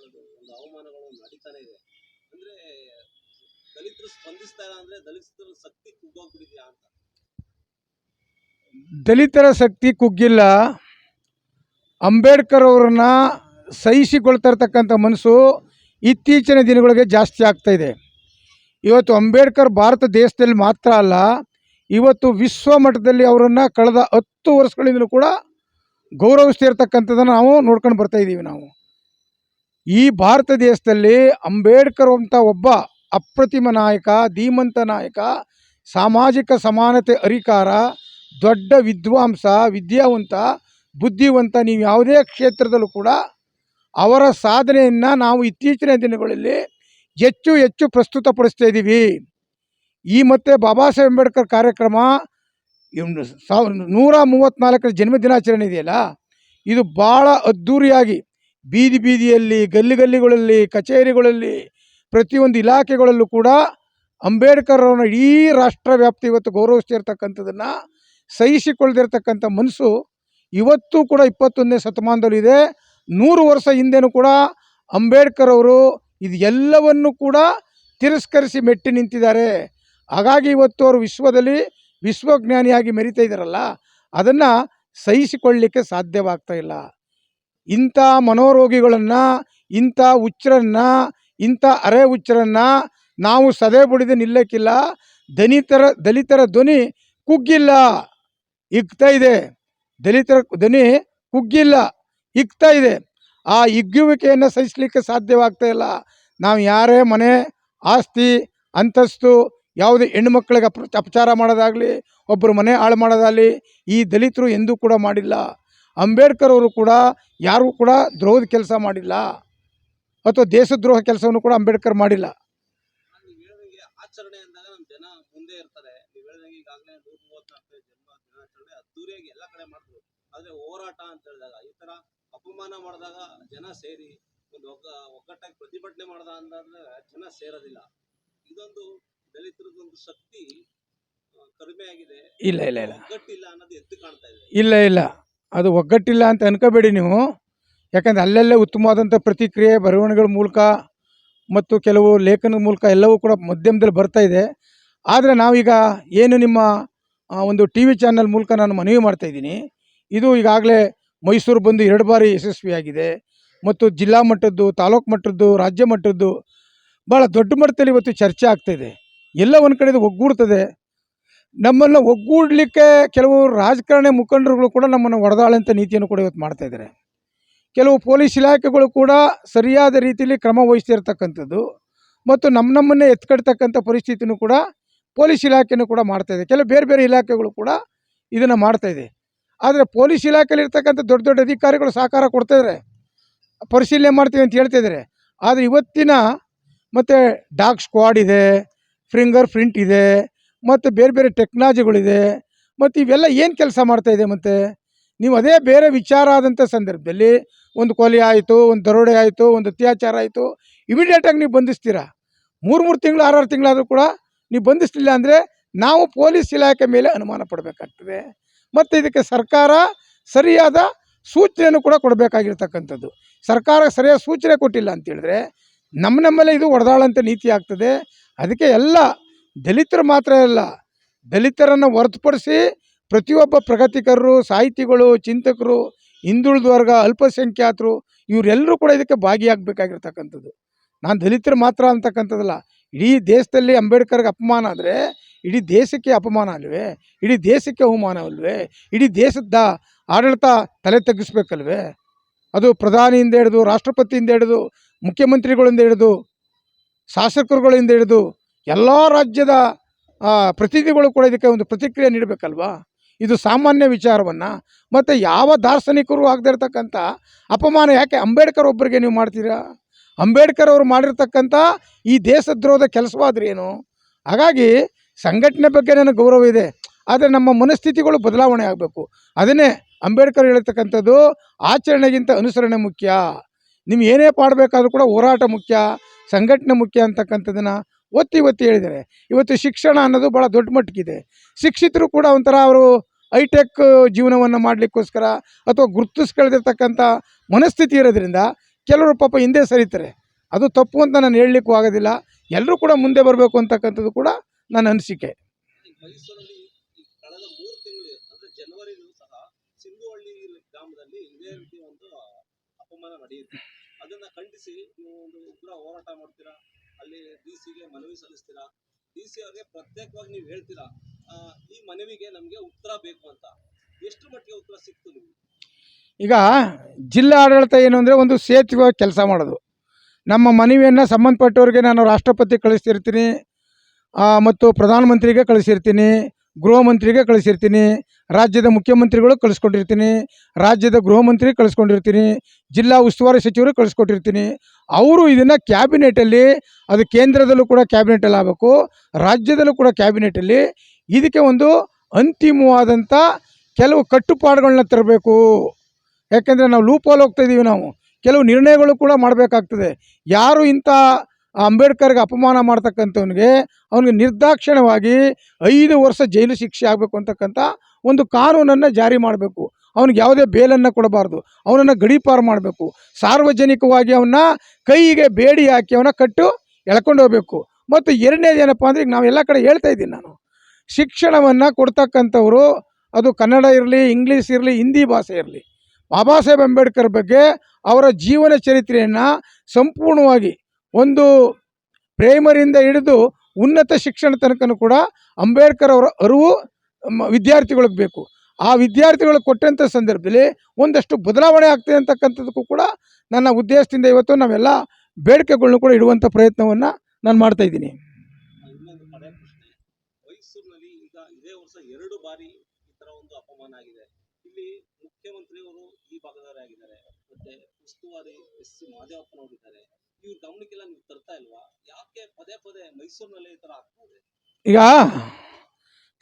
ಹೇಳೋದು, ಒಂದು ಅವಮಾನಗಳು ನಡೀತಾನೆ ಇದೆ. ಅಂದ್ರೆ ದಲಿತರು ಸ್ಪಂದಿಸ್ತಾರ ಅಂದ್ರೆ ದಲಿತರ ಶಕ್ತಿ ಕುಗ್ಗೋಗ್ಬಿಟ್ಟಿದ್ಯಾ ಅಂತ. ದಲಿತರ ಶಕ್ತಿ ಕುಗ್ಗಿಲ್ಲ. ಅಂಬೇಡ್ಕರ್ ಅವ್ರನ್ನ ಸಹಿಸಿಕೊಳ್ತಾ ಇರ್ತಕ್ಕಂಥ ಮನಸ್ಸು ಇತ್ತೀಚಿನ ದಿನಗಳಿಗೆ ಜಾಸ್ತಿ ಆಗ್ತಾ ಇದೆ. ಇವತ್ತು ಅಂಬೇಡ್ಕರ್ ಭಾರತ ದೇಶದಲ್ಲಿ ಮಾತ್ರ ಅಲ್ಲ ಇವತ್ತು ವಿಶ್ವ ಮಟ್ಟದಲ್ಲಿ ಅವರನ್ನು ಕಳೆದ ಹತ್ತು ವರ್ಷಗಳಿಂದಲೂ ಕೂಡ ಗೌರವಿಸ್ತಿರ್ತಕ್ಕಂಥದ್ದನ್ನು ನಾವು ನೋಡ್ಕೊಂಡು ಬರ್ತಾ ಇದ್ದೀವಿ ನಾವು. ಈ ಭಾರತ ದೇಶದಲ್ಲಿ ಅಂಬೇಡ್ಕರ್ ಅಂತ ಒಬ್ಬ ಅಪ್ರತಿಮ ನಾಯಕ, ಧೀಮಂತ ನಾಯಕ, ಸಾಮಾಜಿಕ ಸಮಾನತೆ ಅರಿಕಾರ ದೊಡ್ಡ ವಿದ್ವಾಂಸ, ವಿದ್ಯಾವಂತ, ಬುದ್ಧಿವಂತ, ನೀವು ಯಾವುದೇ ಕ್ಷೇತ್ರದಲ್ಲೂ ಕೂಡ ಅವರ ಸಾಧನೆಯನ್ನು ನಾವು ಇತ್ತೀಚಿನ ದಿನಗಳಲ್ಲಿ ಹೆಚ್ಚು ಹೆಚ್ಚು ಪ್ರಸ್ತುತಪಡಿಸ್ತಾ ಇದ್ದೀವಿ. ಈ ಮತ್ತೆ ಬಾಬಾ ಸಾಹೇಬ್ ಅಂಬೇಡ್ಕರ್ ಕಾರ್ಯಕ್ರಮ ಸಾವಿರ ನೂರ ಮೂವತ್ತ್ನಾಲ್ಕರ ಜನ್ಮದಿನಾಚರಣೆ ಇದೆಯಲ್ಲ? ಇದು ಭಾಳ ಅದ್ಧೂರಿಯಾಗಿ ಬೀದಿ ಬೀದಿಯಲ್ಲಿ, ಗಲ್ಲಿ ಗಲ್ಲಿಗಳಲ್ಲಿ, ಕಚೇರಿಗಳಲ್ಲಿ, ಪ್ರತಿಯೊಂದು ಇಲಾಖೆಗಳಲ್ಲೂ ಕೂಡ ಅಂಬೇಡ್ಕರ್ ಅವರನ್ನ ಇಡೀ ರಾಷ್ಟ್ರ ವ್ಯಾಪ್ತಿ ಇವತ್ತು ಗೌರವಿಸ್ತಿರ್ತಕ್ಕಂಥದ್ದನ್ನು ಸಹಿಸಿಕೊಳ್ಳದಿರ್ತಕ್ಕಂಥ ಮನಸ್ಸು ಇವತ್ತು ಕೂಡ ಇಪ್ಪತ್ತೊಂದನೇ ಶತಮಾನದಲ್ಲಿದೆ ನೂರು ವರ್ಷ ಹಿಂದೆನೂ ಕೂಡ ಅಂಬೇಡ್ಕರ್ ಅವರು ಇದು ಎಲ್ಲವನ್ನು ಕೂಡ ತಿರಸ್ಕರಿಸಿ ಮೆಟ್ಟಿ ನಿಂತಿದ್ದಾರೆ. ಹಾಗಾಗಿ ಇವತ್ತು ಅವರು ವಿಶ್ವದಲ್ಲಿ ವಿಶ್ವಜ್ಞಾನಿಯಾಗಿ ಮೆರಿತಾ ಇದ್ದಾರಲ್ಲ, ಅದನ್ನು ಸಹಿಸಿಕೊಳ್ಳಲಿಕ್ಕೆ ಸಾಧ್ಯವಾಗ್ತಾ ಇಲ್ಲ. ಇಂಥ ಮನೋರೋಗಿಗಳನ್ನು, ಇಂಥ ಹುಚ್ಚರನ್ನು, ಇಂಥ ಅರೆ ಹುಚ್ಚರನ್ನು ನಾವು ಸದೆ ಬಡಿದು ನಿಲ್ಲಕ್ಕಿಲ್ಲ ದಲಿತರ ದಲಿತರ ಧ್ವನಿ ಕುಗ್ಗಿಲ್ಲ. ಇಗ್ತಾ ಇದೆ. ದಲಿತರ ಧ್ವನಿ ಕುಗ್ಗಿಲ್ಲ. ಇಗ್ತಾ ಇದೆ. ಆ ಇಗ್ಗುವಿಕೆಯನ್ನು ಸಹಿಸಲಿಕ್ಕೆ ಸಾಧ್ಯವಾಗ್ತಾ ಇಲ್ಲ. ನಾವು ಯಾರೇ ಮನೆ, ಆಸ್ತಿ, ಅಂತಸ್ತು, ಯಾವುದೇ ಹೆಣ್ಣುಮಕ್ಕಳಿಗೆ ಅಪ್ರ ಅಪಚಾರ ಮಾಡೋದಾಗಲಿ ಒಬ್ಬರು ಮನೆ ಹಾಳು ಮಾಡೋದಾಗಲಿ, ಈ ದಲಿತರು ಎಂದೂ ಕೂಡ ಮಾಡಿಲ್ಲ. ಅಂಬೇಡ್ಕರ್ ಅವರು ಕೂಡ ಯಾರೂ ಕೂಡ ದ್ರೋಹದ ಕೆಲಸ ಮಾಡಿಲ್ಲ. ಅಥವಾ ದೇಶದ್ರೋಹ ಕೆಲಸವನ್ನು ಕೂಡ ಅಂಬೇಡ್ಕರ್ ಮಾಡಿಲ್ಲ. ಹೋರಾಟ ಅಂತ ಹೇಳಿದಾಗ ಈ ತರ ಅಪಮಾನ ಮಾಡಿದಾಗ ಜನ ಸೇರಿ ಒಂದು ಒಗ್ಗ ಒಗ್ಗಟ್ಟಾಗಿ ಪ್ರತಿಭಟನೆ ಮಾಡ್ದ ಅಂದಾದ್ರೆ ಜನ ಸೇರೋದಿಲ್ಲ ಇದೊಂದು ದಲಿತರದೊಂದು ಶಕ್ತಿ ಕಡಿಮೆ ಆಗಿದೆ ಇಲ್ಲ ಇಲ್ಲ ಇಲ್ಲ. ಒಗ್ಗಟ್ಟಿಲ್ಲ ಅನ್ನೋದು ಎದ್ದು ಕಾಣ್ತಾ ಇದೆ ಇಲ್ಲ ಇಲ್ಲ. ಅದು ಒಗ್ಗಟ್ಟಿಲ್ಲ ಅಂತ ಅನ್ಕೋಬೇಡಿ ನೀವು. ಯಾಕಂದರೆ ಅಲ್ಲಲ್ಲೇ ಉತ್ತಮವಾದಂಥ ಪ್ರತಿಕ್ರಿಯೆ, ಬರವಣಿಗೆಗಳ ಮೂಲಕ ಮತ್ತು ಕೆಲವು ಲೇಖನದ ಮೂಲಕ ಎಲ್ಲವೂ ಕೂಡ ಮಾಧ್ಯಮದಲ್ಲಿ ಬರ್ತಾ ಇದೆ. ಆದರೆ ನಾವೀಗ ಏನು ನಿಮ್ಮ ಒಂದು ಟಿ ವಿ ಚಾನಲ್ ಮೂಲಕ ನಾನು ಮನವಿ ಮಾಡ್ತಾ ಇದ್ದೀನಿ. ಇದು ಈಗಾಗಲೇ ಮೈಸೂರು ಬಂದು ಎರಡು ಬಾರಿ ಯಶಸ್ವಿಯಾಗಿದೆ ಮತ್ತು ಜಿಲ್ಲಾ ಮಟ್ಟದ್ದು, ತಾಲೂಕು ಮಟ್ಟದ್ದು, ರಾಜ್ಯ ಮಟ್ಟದ್ದು ಭಾಳ ದೊಡ್ಡ ಮಟ್ಟದಲ್ಲಿ ಇವತ್ತು ಚರ್ಚೆ ಆಗ್ತಾಯಿದೆ ಎಲ್ಲ ಒಂದು ಕಡೆದು ಒಗ್ಗೂಡ್ತದೆ. ನಮ್ಮನ್ನು ಒಗ್ಗೂಡಲಿಕ್ಕೆ ಕೆಲವು ರಾಜಕಾರಣಿ ಮುಖಂಡರುಗಳು ಕೂಡ ನಮ್ಮನ್ನು ಹೊಡೆದಾಳಂತ ನೀತಿಯನ್ನು ಕೂಡ ಇವತ್ತು ಮಾಡ್ತಾ ಇದ್ದಾರೆ. ಕೆಲವು ಪೊಲೀಸ್ ಇಲಾಖೆಗಳು ಕೂಡ ಸರಿಯಾದ ರೀತಿಯಲ್ಲಿ ಕ್ರಮ ವಹಿಸ್ತಿರ್ತಕ್ಕಂಥದ್ದು ಮತ್ತು ನಮ್ಮ ನಮ್ಮನ್ನೇ ಎತ್ಕಡ್ತಕ್ಕಂಥ ಪರಿಸ್ಥಿತಿನೂ ಕೂಡ ಪೊಲೀಸ್ ಇಲಾಖೆನೂ ಕೂಡ ಮಾಡ್ತಾ ಇದೆ. ಕೆಲವು ಬೇರೆ ಬೇರೆ ಇಲಾಖೆಗಳು ಕೂಡ ಇದನ್ನು ಮಾಡ್ತಾ ಇದೆ. ಆದರೆ ಪೊಲೀಸ್ ಇಲಾಖೆಯಲ್ಲಿ ಇರ್ತಕ್ಕಂಥ ದೊಡ್ಡ ದೊಡ್ಡ ಅಧಿಕಾರಿಗಳು ಸಹಕಾರ ಕೊಡ್ತಾಯಿದ್ದಾರೆ ಪರಿಶೀಲನೆ ಮಾಡ್ತೀವಿ ಅಂತ ಹೇಳ್ತಾ ಇದ್ದಾರೆ ಆದರೆ ಇವತ್ತಿನ ಮತ್ತು ಡಾಗ್ ಸ್ಕ್ವಾಡ್ ಇದೆ ಫ್ರಿಂಗರ್ ಪ್ರಿಂಟ್ ಇದೆ ಮತ್ತು ಬೇರೆ ಬೇರೆ ಟೆಕ್ನಾಲಜಿಗಳಿದೆ ಮತ್ತು ಇವೆಲ್ಲ ಏನು ಕೆಲಸ ಮಾಡ್ತಾ ಇದೆ ಮತ್ತು? ನೀವು ಅದೇ ಬೇರೆ ವಿಚಾರ ಆದಂಥ ಸಂದರ್ಭದಲ್ಲಿ ಒಂದು ಕೊಲೆ ಆಯಿತು, ಒಂದು ದರೋಡೆ ಆಯಿತು, ಒಂದು ಅತ್ಯಾಚಾರ ಆಯಿತು ಇಮಿಡಿಯೇಟಾಗಿ ನೀವು ಬಂಧಿಸ್ತೀರಾ? ಮೂರು ಮೂರು ತಿಂಗಳು, ಆರಾರು ತಿಂಗಳಾದರೂ ಕೂಡ ನೀವು ಬಂಧಿಸಲಿಲ್ಲ ಅಂದರೆ ನಾವು ಪೊಲೀಸ್ ಇಲಾಖೆ ಮೇಲೆ ಅನುಮಾನ ಪಡಬೇಕಾಗ್ತದೆ. ಮತ್ತು ಇದಕ್ಕೆ ಸರ್ಕಾರ ಸರಿಯಾದ ಸೂಚನೆಯನ್ನು ಕೂಡ ಕೊಡಬೇಕಾಗಿರ್ತಕ್ಕಂಥದ್ದು. ಸರ್ಕಾರ ಸರಿಯಾದ ಸೂಚನೆ ಕೊಟ್ಟಿಲ್ಲ ಅಂತೇಳಿದ್ರೆ ನಮ್ಮ ನಮ್ಮಲ್ಲೇ ಇದು ಹೊಡೆದಾಳಂಥ ನೀತಿ ಆಗ್ತದೆ. ಅದಕ್ಕೆ ಎಲ್ಲ ದಲಿತರು ಮಾತ್ರ ಅಲ್ಲ, ದಲಿತರನ್ನು ಹೊರತುಪಡಿಸಿ ಪ್ರತಿಯೊಬ್ಬ ಪ್ರಗತಿಕರರು ಸಾಹಿತಿಗಳು, ಚಿಂತಕರು, ಹಿಂದುಳಿದ ವರ್ಗ, ಅಲ್ಪಸಂಖ್ಯಾತರು, ಇವರೆಲ್ಲರೂ ಕೂಡ ಇದಕ್ಕೆ ಭಾಗಿಯಾಗಬೇಕಾಗಿರ್ತಕ್ಕಂಥದ್ದು. ನಾನು ದಲಿತರು ಮಾತ್ರ ಅಂತಕ್ಕಂಥದ್ದಲ್ಲ, ಇಡೀ ದೇಶದಲ್ಲಿ ಅಂಬೇಡ್ಕರ್ಗೆ ಅಪಮಾನ ಆದರೆ, ಇಡೀ ದೇಶಕ್ಕೆ ಅಪಮಾನ ಅಲ್ವೇ? ಇಡೀ ದೇಶಕ್ಕೆ ಅವಮಾನ ಅಲ್ವೇ? ಇಡೀ ದೇಶದ ಆಡಳಿತ ತಲೆ ತಗ್ಗಿಸ್ಬೇಕಲ್ವೇ? ಅದು ಪ್ರಧಾನಿಯಿಂದ ಹಿಡಿದು, ರಾಷ್ಟ್ರಪತಿಯಿಂದ ಹಿಡಿದು, ಮುಖ್ಯಮಂತ್ರಿಗಳಿಂದ ಹಿಡಿದು, ಶಾಸಕರುಗಳಿಂದ ಹಿಡಿದು ಎಲ್ಲ ರಾಜ್ಯದ ಪ್ರತಿನಿಧಿಗಳು ಕೂಡ ಇದಕ್ಕೆ ಒಂದು ಪ್ರತಿಕ್ರಿಯೆ ನೀಡಬೇಕಲ್ವಾ? ಇದು ಸಾಮಾನ್ಯ ವಿಚಾರವನ್ನು. ಮತ್ತು ಯಾವ ದಾರ್ಶನಿಕರು ಆಗದೇ ಅಪಮಾನ ಯಾಕೆ ಅಂಬೇಡ್ಕರ್ ಒಬ್ಬರಿಗೆ ನೀವು ಮಾಡ್ತೀರಾ? ಅಂಬೇಡ್ಕರ್ ಅವರು ಮಾಡಿರ್ತಕ್ಕಂಥ ಈ ದೇಶದ್ರೋಹದ ಕೆಲಸವಾದ್ರೇನು ಹಾಗಾಗಿ ಸಂಘಟನೆ ಬಗ್ಗೆ ನನಗೆ ಗೌರವ ಇದೆ. ಆದರೆ ನಮ್ಮ ಮನಸ್ಥಿತಿಗಳು ಬದಲಾವಣೆ ಆಗಬೇಕು. ಅದನ್ನೇ ಅಂಬೇಡ್ಕರ್ ಹೇಳ್ತಕ್ಕಂಥದ್ದು ಆಚರಣೆಗಿಂತ ಅನುಸರಣೆ ಮುಖ್ಯ. ನೀವು ಏನೇ ಮಾಡಬೇಕಾದ್ರೂ ಕೂಡ ಹೋರಾಟ ಮುಖ್ಯ, ಸಂಘಟನೆ ಮುಖ್ಯ ಅಂತಕ್ಕಂಥದ್ದನ್ನು ಒತ್ತಿ ಒತ್ತಿ ಹೇಳಿದ್ದಾರೆ. ಇವತ್ತು ಶಿಕ್ಷಣ ಅನ್ನೋದು ಭಾಳ ದೊಡ್ಡ ಮಟ್ಟಕ್ಕಿದೆ ಶಿಕ್ಷಿತರು ಕೂಡ ಒಂಥರ ಅವರು ಹೈಟೆಕ್ ಜೀವನವನ್ನು ಮಾಡಲಿಕ್ಕೋಸ್ಕರ ಅಥವಾ ಗುರುತಿಸ್ಕೊಳ್ದಿರ್ತಕ್ಕಂಥ ಮನಸ್ಥಿತಿ ಇರೋದ್ರಿಂದ ಕೆಲವರು ಪಾಪ ಹಿಂದೆ ಸರಿತಾರೆ. ಅದು ತಪ್ಪು ಅಂತ ನಾನು ಹೇಳಲಿಕ್ಕೂ ಆಗೋದಿಲ್ಲ. ಎಲ್ಲರೂ ಕೂಡ ಮುಂದೆ ಬರಬೇಕು ಅಂತಕ್ಕಂಥದ್ದು ಕೂಡ ನನ್ನ ಅನಿಸಿಕೆ. ಸಹ ಒಂದು ಅಪಮಾನ ಖಂಡಿಸಿ ನೀವು ಒಂದು ಹೋರಾಟ ಮಾಡ್ತೀರಾ ಅಲ್ಲಿ ಡಿ ಸಿಗೆ ಮನವಿ ಸಲ್ಲಿಸ್ತೀರಾ? ಡಿ ಸಿ ಅವ್ರಿಗೆ ಪ್ರತ್ಯೇಕವಾಗಿ ನೀವು ಹೇಳ್ತೀರಾ? ಈ ಮನವಿಗೆ ನಮಗೆ ಉತ್ತರ ಬೇಕು ಅಂತ. ಎಷ್ಟು ಮಟ್ಟಿಗೆ ಉತ್ತರ ಸಿಕ್ತು ನಿಮ್ಗೆ? ಈಗ ಜಿಲ್ಲಾ ಆಡಳಿತ ಏನು ಅಂದರೆ ಒಂದು ಸೇತುವೆ ಕೆಲಸ ಮಾಡೋದು. ನಮ್ಮ ಮನವಿಯನ್ನು ಸಂಬಂಧಪಟ್ಟವ್ರಿಗೆ ನಾನು ರಾಷ್ಟ್ರಪತಿ ಕಳಿಸ್ತಿರ್ತೀನಿ ಮತ್ತು ಪ್ರಧಾನಮಂತ್ರಿಗೆ ಕಳಿಸಿರ್ತೀನಿ, ಗೃಹ ಮಂತ್ರಿಗೆ ಕಳಿಸಿರ್ತೀನಿ ರಾಜ್ಯದ ಮುಖ್ಯಮಂತ್ರಿಗಳು ಕಳಿಸ್ಕೊಂಡಿರ್ತೀನಿ, ರಾಜ್ಯದ ಗೃಹ ಮಂತ್ರಿ ಕಳಿಸ್ಕೊಂಡಿರ್ತೀನಿ, ಜಿಲ್ಲಾ ಉಸ್ತುವಾರಿ ಸಚಿವರು ಕಳಿಸ್ಕೊಟ್ಟಿರ್ತೀನಿ. ಅವರು ಇದನ್ನು ಕ್ಯಾಬಿನೆಟಲ್ಲಿ, ಅದು ಕೇಂದ್ರದಲ್ಲೂ ಕೂಡ ಕ್ಯಾಬಿನೆಟಲ್ಲಿ ಆಗಬೇಕು, ರಾಜ್ಯದಲ್ಲೂ ಕೂಡ ಕ್ಯಾಬಿನೆಟಲ್ಲಿ ಇದಕ್ಕೆ ಒಂದು ಅಂತಿಮವಾದಂಥ ಕೆಲವು ಕಟ್ಟುಪಾಡುಗಳನ್ನ ತರಬೇಕು. ಯಾಕೆಂದರೆ ನಾವು ಲೂಪಲ್ಲಿ ಹೋಗ್ತಾ ಇದ್ದೀವಿ ನಾವು. ಕೆಲವು ನಿರ್ಣಯಗಳು ಕೂಡ ಮಾಡಬೇಕಾಗ್ತದೆ. ಯಾರು ಇಂಥ ಅಂಬೇಡ್ಕರ್ಗೆ ಅಪಮಾನ ಮಾಡ್ತಕ್ಕಂಥವ್ನಿಗೆ, ಅವನಿಗೆ ನಿರ್ದಾಕ್ಷಿಣ್ಯವಾಗಿ ಐದು ವರ್ಷ ಜೈಲು ಶಿಕ್ಷೆ ಆಗಬೇಕು ಅಂತಕ್ಕಂಥ ಒಂದು ಕಾನೂನನ್ನು ಜಾರಿ ಮಾಡಬೇಕು. ಅವನಿಗೆ ಯಾವುದೇ ಬೇಲನ್ನು ಕೊಡಬಾರ್ದು. ಅವನನ್ನು ಗಡೀಪಾರು ಮಾಡಬೇಕು. ಸಾರ್ವಜನಿಕವಾಗಿ ಅವನ್ನ ಕೈಗೆ ಬೇಡಿ ಹಾಕಿ ಅವನ ಕಟ್ಟು ಎಳ್ಕೊಂಡು ಹೋಗಬೇಕು. ಮತ್ತು ಎರಡನೇದು ಏನಪ್ಪ ಅಂದರೆ ಈಗ ನಾವು ಎಲ್ಲ ಕಡೆ ಹೇಳ್ತಾ ಇದ್ದೀನಿ ನಾನು. ಶಿಕ್ಷಣವನ್ನು ಕೊಡ್ತಕ್ಕಂಥವ್ರು, ಅದು ಕನ್ನಡ ಇರಲಿ, ಇಂಗ್ಲೀಷ್ ಇರಲಿ, ಹಿಂದಿ ಭಾಷೆ ಇರಲಿ, ಬಾಬಾ ಸಾಹೇಬ್ ಅಂಬೇಡ್ಕರ್ ಬಗ್ಗೆ ಅವರ ಜೀವನ ಚರಿತ್ರೆಯನ್ನು ಸಂಪೂರ್ಣವಾಗಿ ಒಂದು ಪ್ರೇಮರಿಂದ ಹಿಡಿದು ಉನ್ನತ ಶಿಕ್ಷಣ ತನಕನೂ ಕೂಡ ಅಂಬೇಡ್ಕರ್ ಅವರ ಅರಿವು ವಿದ್ಯಾರ್ಥಿಗಳಿಗೆ ಬೇಕು. ಆ ವಿದ್ಯಾರ್ಥಿಗಳಿಗೆ ಕೊಟ್ಟಂಥ ಸಂದರ್ಭದಲ್ಲಿ ಒಂದಷ್ಟು ಬದಲಾವಣೆ ಆಗ್ತದೆ ಅಂತಕ್ಕಂಥದ್ದಕ್ಕೂ ಕೂಡ ನನ್ನ ಉದ್ದೇಶದಿಂದ ಇವತ್ತು ನಾವೆಲ್ಲ ಬೇಡಿಕೆಗಳನ್ನ ಕೂಡ ಇಡುವಂಥ ಪ್ರಯತ್ನವನ್ನು ನಾನು ಮಾಡ್ತಾ ಇದ್ದೀನಿ. ಈಗ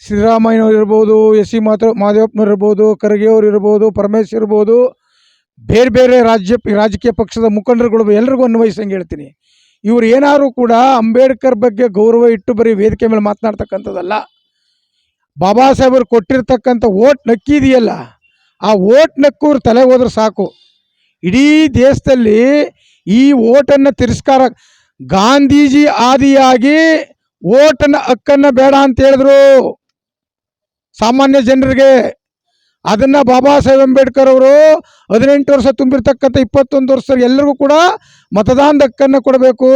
ಸಿದ್ದರಾಮಯ್ಯನವ್ರು ಇರ್ಬೋದು, ಎಸ್ ಸಿ ಮಾತ ಮಾದೇವಪ್ಪನವ್ರು ಇರ್ಬೋದು, ಖರ್ಗೆಯವ್ರು ಇರ್ಬೋದು, ಪರಮೇಶ್ ಇರ್ಬೋದು, ಬೇರೆ ಬೇರೆ ರಾಜ್ಯ, ರಾಜಕೀಯ ಪಕ್ಷದ ಮುಖಂಡರುಗಳು ಎಲ್ರಿಗೂ ಅನ್ವಯಿಸಂಗೆ ಹೇಳ್ತೀನಿ. ಇವರು ಏನಾದ್ರು ಕೂಡ ಅಂಬೇಡ್ಕರ್ ಬಗ್ಗೆ ಗೌರವ ಇಟ್ಟು ಬರೀ ವೇದಿಕೆ ಮೇಲೆ ಮಾತನಾಡ್ತಕ್ಕಂಥದ್ದಲ್ಲ. ಬಾಬಾ ಸಾಹೇಬರು ಕೊಟ್ಟಿರ್ತಕ್ಕಂಥ ಓಟ್ ನಕ್ಕಿದೆಯಲ್ಲ, ಆ ಓಟ್ ನಕ್ಕು ತಲೆ ತಲೆಗೆ ಹೋದ್ರೆ ಸಾಕು. ಇಡೀ ದೇಶದಲ್ಲಿ ಈ ಓಟನ್ನು ತಿರಸ್ಕಾರ, ಗಾಂಧೀಜಿ ಆದಿಯಾಗಿ ಓಟನ್ನು ಹಕ್ಕನ್ನು ಬೇಡ ಅಂತ ಹೇಳಿದ್ರು. ಸಾಮಾನ್ಯ ಜನರಿಗೆ ಅದನ್ನ ಬಾಬಾ ಸಾಹೇಬ್ ಅಂಬೇಡ್ಕರ್ ಅವರು ಹದಿನೆಂಟು ವರ್ಷ ತುಂಬಿರ್ತಕ್ಕಂಥ ಇಪ್ಪತ್ತೊಂದು ವರ್ಷ ಎಲ್ಲರಿಗೂ ಕೂಡ ಮತದಾನದ ಹಕ್ಕನ್ನು ಕೊಡಬೇಕು.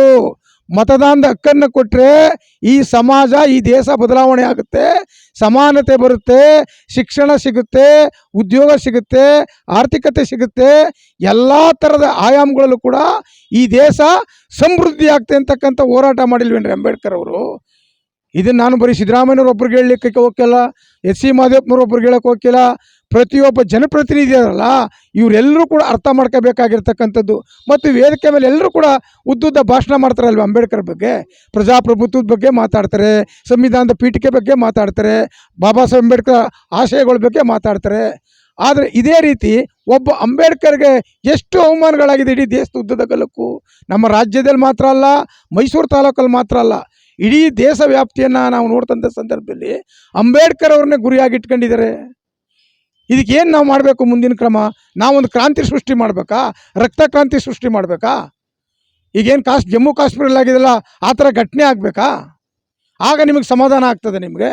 ಮತದಾನದ ಹಕ್ಕನ್ನು ಕೊಟ್ಟರೆ ಈ ಸಮಾಜ, ಈ ದೇಶ ಬದಲಾವಣೆ ಆಗುತ್ತೆ. ಸಮಾನತೆ ಬರುತ್ತೆ, ಶಿಕ್ಷಣ ಸಿಗುತ್ತೆ, ಉದ್ಯೋಗ ಸಿಗುತ್ತೆ, ಆರ್ಥಿಕತೆ ಸಿಗುತ್ತೆ. ಎಲ್ಲ ಥರದ ಆಯಾಮಗಳಲ್ಲೂ ಕೂಡ ಈ ದೇಶ ಸಮೃದ್ಧಿ ಆಗ್ತದೆ ಅಂತಕ್ಕಂಥ ಹೋರಾಟ ಮಾಡಿಲ್ವೇನ್ರಿ ಅಂಬೇಡ್ಕರ್ ಅವರು? ಇದನ್ನು ನಾನು ಬರೀ ಸಿದ್ದರಾಮಯ್ಯವ್ರ ಒಬ್ಬರಿಗೆ ಹೇಳಲಿಕ್ಕೆ ಹೋಗಿಲ್ಲ ಎಸ್ ಸಿ ಮಾದೇವಪ್ಪನವ್ರು ಒಬ್ರಿಗೆ ಹೇಳಕ್ಕೆ ಹೋಗಿಲ್ಲ ಪ್ರತಿಯೊಬ್ಬ ಜನಪ್ರತಿನಿಧಿ ಇದಾರಲ್ಲ ಇವರೆಲ್ಲರೂ ಕೂಡ ಅರ್ಥ ಮಾಡ್ಕೋಬೇಕಾಗಿರ್ತಕ್ಕಂಥದ್ದು. ಮತ್ತು ವೇದಿಕೆ ಮೇಲೆ ಎಲ್ಲರೂ ಕೂಡ ಉದ್ದುದ್ದ ಭಾಷಣ ಮಾಡ್ತಾರಲ್ವ ಅಂಬೇಡ್ಕರ್ ಬಗ್ಗೆ? ಪ್ರಜಾಪ್ರಭುತ್ವದ ಬಗ್ಗೆ ಮಾತಾಡ್ತಾರೆ, ಸಂವಿಧಾನದ ಪೀಠಿಕೆ ಬಗ್ಗೆ ಮಾತಾಡ್ತಾರೆ, ಬಾಬಾ ಸಾಹೇಬ್ ಅಂಬೇಡ್ಕರ್ ಆಶಯಗಳ ಬಗ್ಗೆ ಮಾತಾಡ್ತಾರೆ. ಆದರೆ ಇದೇ ರೀತಿ ಒಬ್ಬ ಅಂಬೇಡ್ಕರ್ಗೆ ಎಷ್ಟು ಅವಮಾನಗಳಾಗಿದೆ ಇಡೀ ದೇಶದ ಉದ್ದದ ಗಲಕ್ಕೂ. ನಮ್ಮ ರಾಜ್ಯದಲ್ಲಿ ಮಾತ್ರ ಅಲ್ಲ, ಮೈಸೂರು ತಾಲೂಕಲ್ಲಿ ಮಾತ್ರ ಅಲ್ಲ. ಇಡೀ ದೇಶ ವ್ಯಾಪ್ತಿಯನ್ನು ನಾವು ನೋಡ್ತಂಥ ಸಂದರ್ಭದಲ್ಲಿ ಅಂಬೇಡ್ಕರ್ ಅವ್ರನ್ನೇ ಗುರಿಯಾಗಿ ಇಟ್ಕೊಂಡಿದ್ದಾರೆ. ಇದಕ್ಕೇನು ನಾವು ಮಾಡಬೇಕು ಮುಂದಿನ ಕ್ರಮ? ನಾವೊಂದು ಕ್ರಾಂತಿ ಸೃಷ್ಟಿ ಮಾಡಬೇಕಾ? ರಕ್ತ ಕ್ರಾಂತಿ ಸೃಷ್ಟಿ ಮಾಡಬೇಕಾ? ಈಗೇನು ಕಾಶ್, ಜಮ್ಮು ಕಾಶ್ಮೀರಲ್ಲಿ ಆಗಿದೆಲ್ಲ ಆ ಥರ ಘಟನೆ ಆಗಬೇಕಾ? ಆಗ ನಿಮಗೆ ಸಮಾಧಾನ ಆಗ್ತದೆ ನಿಮಗೆ.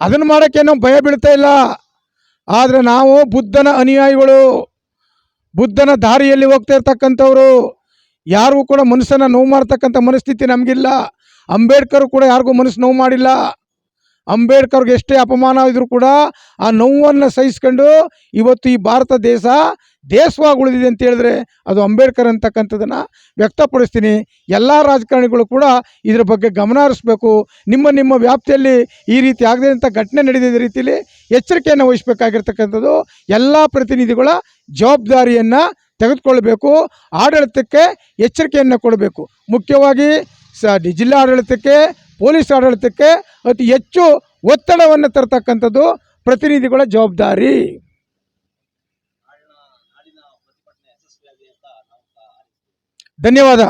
ಅದನ್ನು ಮಾಡೋಕ್ಕೆ ನಾವು ಭಯ ಬೀಳ್ತಾ ಇಲ್ಲ. ಆದರೆ ನಾವು ಬುದ್ಧನ ಅನುಯಾಯಿಗಳು, ಬುದ್ಧನ ದಾರಿಯಲ್ಲಿ ಹೋಗ್ತಾ ಇರ್ತಕ್ಕಂಥವ್ರು, ಯಾರಿಗೂ ಕೂಡ ಮನಸ್ಸನ್ನು ನೋವು ಮಾಡ್ತಕ್ಕಂಥ ಮನಸ್ಥಿತಿ ನಮಗಿಲ್ಲ. ಅಂಬೇಡ್ಕರ್ ಕೂಡ ಯಾರಿಗೂ ಮನಸ್ಸು ನೋವು ಮಾಡಿಲ್ಲ. ಅಂಬೇಡ್ಕರ್ಗೆ ಎಷ್ಟೇ ಅಪಮಾನ ಇದ್ರೂ ಕೂಡ ಆ ನೋವನ್ನು ಸಹಿಸ್ಕೊಂಡು ಇವತ್ತು ಈ ಭಾರತ ದೇಶ ದೇಶವಾಗಿ ಉಳಿದಿದೆ ಅಂತ ಹೇಳಿದ್ರೆ ಅದು ಅಂಬೇಡ್ಕರ್ ಅಂತಕ್ಕಂಥದ್ದನ್ನು ವ್ಯಕ್ತಪಡಿಸ್ತೀನಿ. ಎಲ್ಲ ರಾಜಕಾರಣಿಗಳು ಕೂಡ ಇದ್ರ ಬಗ್ಗೆ ಗಮನ ಹರಿಸ್ಬೇಕು. ನಿಮ್ಮ ನಿಮ್ಮ ವ್ಯಾಪ್ತಿಯಲ್ಲಿ ಈ ರೀತಿ ಆಗದೆ ಅಂತ ಘಟನೆ ನಡೆದಿದ್ದ ರೀತಿಯಲ್ಲಿ ಎಚ್ಚರಿಕೆಯನ್ನು ವಹಿಸಬೇಕಾಗಿರ್ತಕ್ಕಂಥದ್ದು ಎಲ್ಲ ಪ್ರತಿನಿಧಿಗಳ ಜವಾಬ್ದಾರಿಯನ್ನು ತೆಗೆದುಕೊಳ್ಬೇಕು. ಆಡಳಿತಕ್ಕೆ ಎಚ್ಚರಿಕೆಯನ್ನು ಕೊಡಬೇಕು. ಮುಖ್ಯವಾಗಿ ಸ ಜಿಲ್ಲಾ ಆಡಳಿತಕ್ಕೆ ಪೊಲೀಸ್ ಆಡಳಿತಕ್ಕೆ ಅತಿ ಹೆಚ್ಚು ಒತ್ತಡವನ್ನು ತರ್ತಕ್ಕಂಥದ್ದು ಪ್ರತಿನಿಧಿಗಳ ಜವಾಬ್ದಾರಿ. ಧನ್ಯವಾದ.